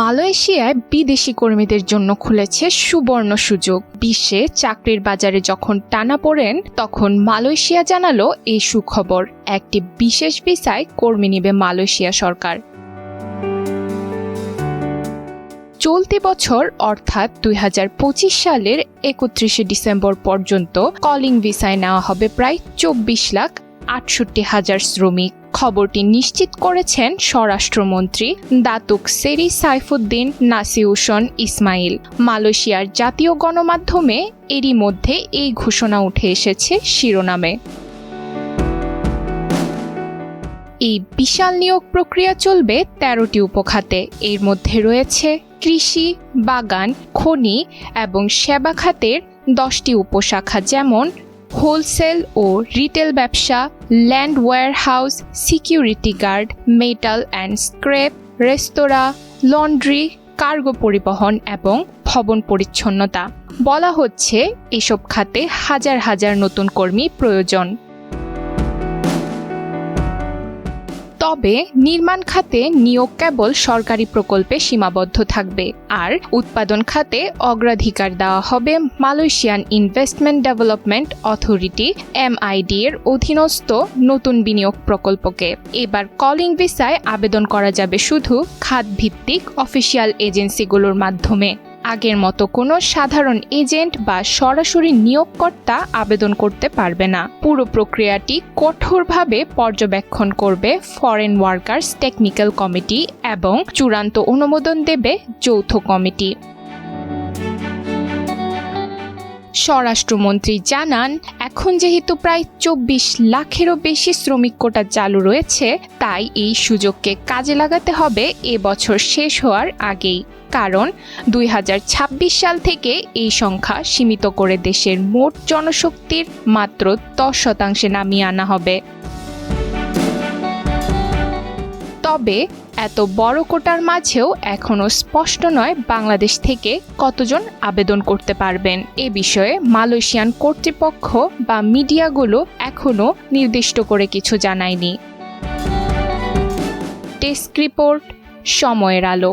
মালয়েশিয়ায় বিদেশি কর্মীদের জন্য খুলেছে সুবর্ণ সুযোগ। বিশ্বে চাকরির বাজারে যখন টানা পড়েন, তখন মালয়েশিয়া জানালো এই সুখবর। একটি বিশেষ ভিসায় কর্মী নিবে মালয়েশিয়া সরকার। চলতি বছর, অর্থাৎ দুই হাজার পঁচিশ সালের একত্রিশে ডিসেম্বর পর্যন্ত, কলিং ভিসায় নেওয়া হবে প্রায় চব্বিশ লাখ আটষট্টি হাজার শ্রমিক। খবরটি নিশ্চিত করেছেন স্বরাষ্ট্রমন্ত্রী দাতুক সেরি সাইফুদ্দিন নাসিউসন ইসমাইল। মালয়েশিয়ার জাতীয় গণমাধ্যমে এরই মধ্যে এই ঘোষণা উঠে এসেছে শিরোনামে। এই বিশাল নিয়োগ প্রক্রিয়া চলবে তেরোটি উপখাতে। এর মধ্যে রয়েছে কৃষি, বাগান, খনি এবং সেবা খাতের দশটি উপশাখা যেমন হোলসেল ও রিটেল ব্যবসা, land warehouse security guard, metal and scrap restaurant, laundry, cargo পরিবহন এবং ভবন পরিচ্ছন্নতা। বলা হচ্ছে, এসব খাতে হাজার হাজার নতুন কর্মী প্রয়োজন। তবে নির্মাণ খাতে নিয়োগ কেবল সরকারি প্রকল্পে সীমাবদ্ধ থাকবে। আর উৎপাদন খাতে অগ্রাধিকার দেওয়া হবে Malaysian investment development authority, MID এর অধীনস্থ নতুন বিনিয়োগ প্রকল্পকে। এবার কলিং ভিসায় আবেদন করা যাবে শুধু খাত ভিত্তিক অফিসিয়াল এজেন্সিগুলোর মাধ্যমে। আগের মতো কোনো সাধারণ এজেন্ট বা সরাসরি নিয়োগকর্তা আবেদন করতে পারবে না। পুরো প্রক্রিয়াটি কঠোরভাবে পর্যবেক্ষণ করবে ফরেন ওয়ার্কার্স টেকনিক্যাল কমিটি এবং চূড়ান্ত অনুমোদন দেবে যৌথ কমিটি। স্বরাষ্ট্রমন্ত্রী জানান, এখন যেহেতু প্রায় চব্বিশ লাখেরও বেশি শ্রমিক কোটা চালু রয়েছে, তাই এই সুযোগকে কাজে লাগাতে হবে এবছর শেষ হওয়ার আগেই। কারণ দুই হাজার ছাব্বিশ সাল থেকে এই সংখ্যা সীমিত করে দেশের মোট জনশক্তির মাত্র দশ শতাংশে নামিয়ে আনা হবে। তবে এত বড় কোটার মাঝেও এখনও স্পষ্ট নয় বাংলাদেশ থেকে কতজন আবেদন করতে পারবেন। এ বিষয়ে মালয়েশিয়ান কর্তৃপক্ষ বা মিডিয়াগুলো এখনও নির্দিষ্ট করে কিছু জানায়নি। ডেস্ক রিপোর্ট, সময়ের আলো।